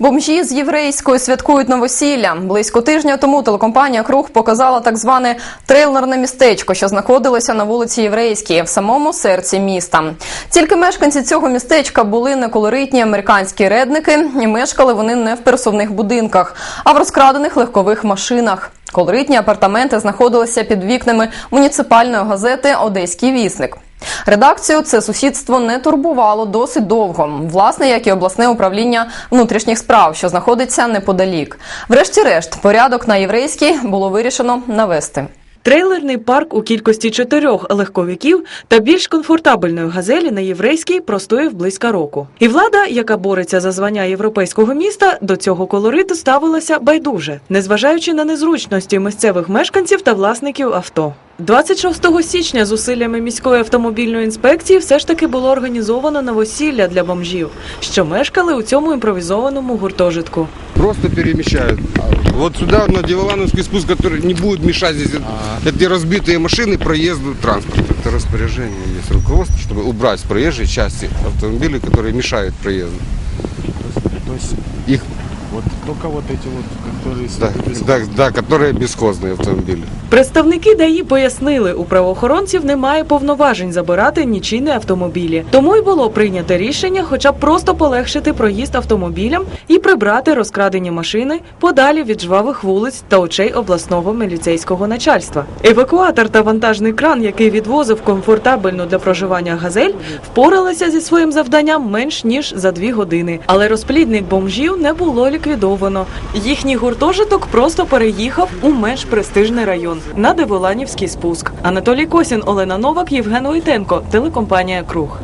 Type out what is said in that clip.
Бомжі з єврейською святкують новосілля. Близько тижня тому телекомпанія Круг показала так зване трейлерне містечко, що знаходилося на вулиці Єврейській, в самому серці міста. Тільки мешканці цього містечка були неколоритні американські редники, і мешкали вони не в пересувних будинках, а в розкрадених легкових машинах. Колоритні апартаменти знаходилися під вікнами муніципальної газети Одеський вісник. Редакцію це сусідство не турбувало досить довго, власне, як і обласне управління внутрішніх справ, що знаходиться неподалік. Врешті-решт, порядок на єврейській було вирішено навести. Трейлерний парк у кількості чотирьох легковиків та більш комфортабельної газелі на єврейській простоїв близько року. І влада, яка бореться за звання європейського міста, до цього колориту ставилася байдуже, незважаючи на незручності місцевих мешканців та власників авто. 26 січня зусиллями міської автомобільної інспекції все ж таки було організовано новосілля для бомжів, що мешкали у цьому імпровізованому гуртожитку. Просто перемещают. Вот сюда на Диволановский спуск, который не будет мешать здесь эти разбитые машины проезду транспорта. Это распоряжение есть руководство, чтобы убрать с проезжей части автомобилей, которые мешают проезду. То есть Их, вот только вот эти вот, которые да, следуют да, да, которые бесхозные автомобили. Представники ДАІ пояснили, у правоохоронців немає повноважень забирати нічийні автомобілі. Тому й було прийнято рішення, хоча б просто полегшити проїзд автомобілям і прибрати розкрадені машини подалі від жвавих вулиць та очей обласного міліцейського начальства. Евакуатор та вантажний кран, який відвозив комфортабельну для проживання газель, впоралися зі своїм завданням менш ніж за дві години. Але розплідник бомжів не було ліквідовано. Їхній гуртожиток просто переїхав у менш престижний район на Деволанівський спуск. Анатолій Косін, Олена Новак, Євген Войтенко, телекомпанія Круг.